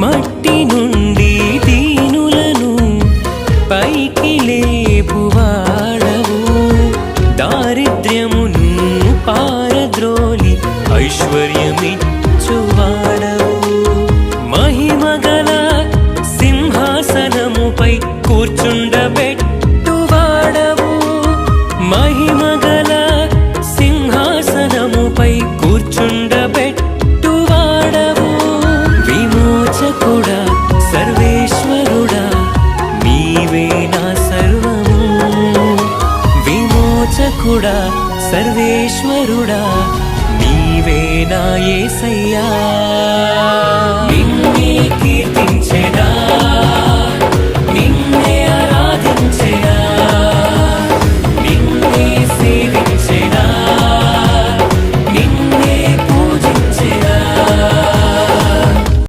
మట్టి నుండి దీనులను పైకి లేపువాడవు. దారిద్ర్యమును పారద్రోలి ఐశ్వర్యం రక్షకుడా సర్వేశ్వరుడా నీవే నా ఏసయ్యా.